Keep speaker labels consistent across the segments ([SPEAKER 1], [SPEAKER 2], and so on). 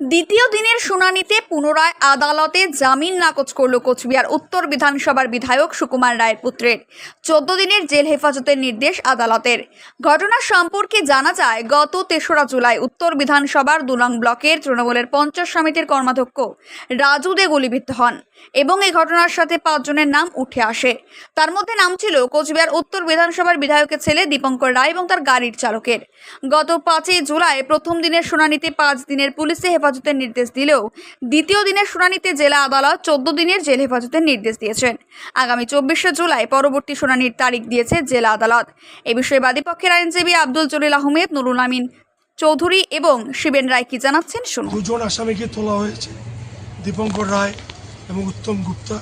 [SPEAKER 1] দ্বিতীয় দিনের শুনানিতে পুনরায় আদালতে জামিন নাকচ করল কোচবিহার উত্তর বিধানসভার বিধায়ক সুকুমার রায়ের পুত্রের। চোদ্দ দিনের জেল হেফাজতের নির্দেশ আদালতের। ঘটনা সম্পর্কে জানা যায়, গত তেসরা জুলাই উত্তর বিধানসভার দুলং ব্লকের তৃণমূলের পঞ্চাশ সমিতির কর্মাধ্যক্ষ রাজু দে গুলিবিদ্ধ হন। এবং এই ঘটনার সাথে পাঁচজনের নাম উঠে আসে। তার মধ্যে নাম ছিল কোচবিহার উত্তর বিধানসভার বিধায়কের ছেলে দীপঙ্কর রায় এবং তার গাড়ির চালকের। গত পাঁচই জুলাই প্রথম দিনের শুনানিতে পাঁচ দিনের পুলিশে হেফাজতের নির্দেশ দিলেও দ্বিতীয় দিনের শুনানিতে জেলা আদালত চোদ্দ দিনের জেল হেফাজতের নির্দেশ দিয়েছেন। আগামী চব্বিশে জুলাই পরবর্তী শুনানির তারিখ দিয়েছে জেলা আদালত। এ বিষয়ে বাদীপক্ষের আইনজীবী আব্দুল জলিল আহমেদ, নুরুল আমিন চৌধুরী এবং শিবেন রায় কি জানাচ্ছেন শুনুন।
[SPEAKER 2] দুজন আসামিকে তোলা হয়েছে। দীপঙ্কর রায় এবং উত্তম গুপ্তা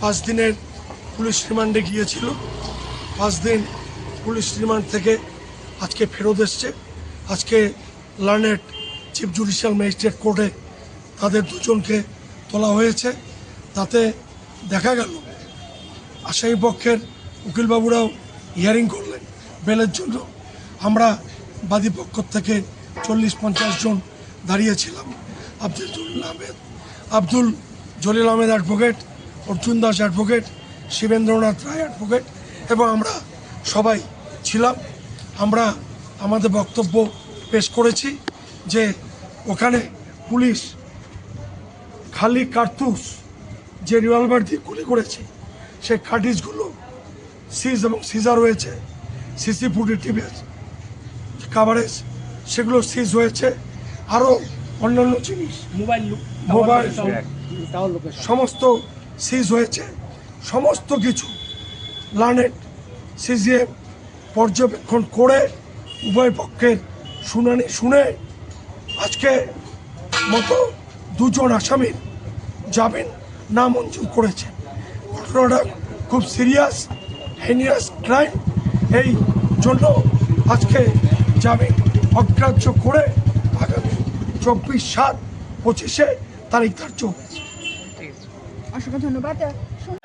[SPEAKER 2] পাঁচ দিনের পুলিশ রিমান্ডে গিয়েছিল। পাঁচ দিন পুলিশ রিমান্ড থেকে আজকে ফেরত এসছে। আজকে লার্নেট চিফ জুডিশিয়াল ম্যাজিস্ট্রেট কোর্টে তাদের দুজনকে তোলা হয়েছে। তাতে দেখা গেল আসামি পক্ষের উকিলবাবুরাও হিয়ারিং করলেন বেলের জন্য। আমরা বাদী পক্ষ থেকে চল্লিশ পঞ্চাশ জন দাঁড়িয়েছিলাম, Abdul Ahmed Abdul Jalil Ahmed advocate Arjun Das advocate Shibendranath Roy advocate এবং আমরা সবাই ছিলাম। আমরা আমাদের বক্তব্য পেশ করেছি যে ওখানে পুলিশ খালি কার্তুস যে রিভলভার দিয়ে গুলি করেছে, সেই কার্টিজগুলো সিজ এবং সিজার হয়েছে সিসি ফুটেজ টিভি কাভারেজ সেগুলো সিজ হয়েছে। আরও অন্যান্য জিনিস।
[SPEAKER 3] মোবাইল
[SPEAKER 2] মোবাইল সমস্ত সিজ হয়েছে সমস্ত কিছু লার্নেট সিজিএম পর্যবেক্ষণ করে উভয় পক্ষের শুনানি শুনে আজকে মতো দুজন আসামির জামিন নামঞ্জুর করেছে। ঘটনাটা খুব সিরিয়াস হেনিয়াস ক্রাইম এই জন্য আজকে জামিন অগ্রাহ্য করে আগামী চব্বিশ সাত পঁচিশে তারিখ ধার্য চোখ
[SPEAKER 1] অসংখ্য ধন্যবাদ।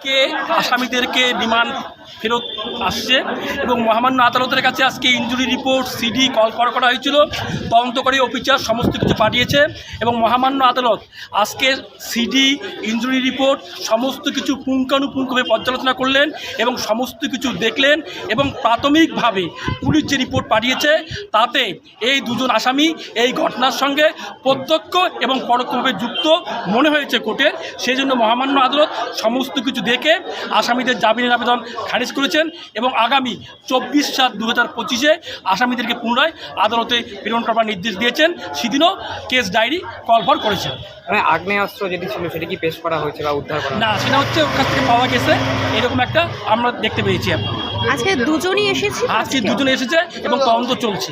[SPEAKER 3] কে? আসামিদেরকে রিমান্ড ফেরত আসছে এবং মহামান্য আদালতের কাছে আজকে ইঞ্জুরি রিপোর্ট সিডি কল করা করা হয়েছিল। তদন্তকারী অফিসার সমস্ত কিছু পাঠিয়েছে এবং মহামান্য আদালত আজকে সিডি ইঞ্জুরি রিপোর্ট সমস্ত কিছু পুঙ্খানুপুঙ্খভাবে পর্যালোচনা করলেন এবং সমস্ত কিছু দেখলেন এবং প্রাথমিকভাবে পুলিশ যে রিপোর্ট পাঠিয়েছে, তাতে এই দুজন আসামি এই ঘটনার সঙ্গে প্রত্যক্ষ এবং পরোক্ষভাবে যুক্ত মনে হয়েছে কোর্টের সেই জন্য মহামান্য আদালত সমস্ত কিছু দেখে আসামিদের জামিনের আবেদন খারিজ করেছেন এবং আগামী চব্বিশ সাত দু হাজার পঁচিশে আসামিদেরকে পুনরায় আদালতে প্রেরণ করবার নির্দেশ দিয়েছেন। সেদিনও কেস ডায়েরি কলফর করেছেন।
[SPEAKER 4] মানে আগ্নেয়াস্ত্র যেটি ছিল সেটা কি পেশ করা হয়েছে বা উদ্ধার করা
[SPEAKER 3] না সেটা হচ্ছে ওর কাছ থেকে পাওয়া গেছে। এরকম একটা আমরা দেখতে পেয়েছি এখন।
[SPEAKER 1] আজকে দুজনই এসেছিল?
[SPEAKER 3] আজকে দুজনে এসেছে এবং তদন্ত চলছে।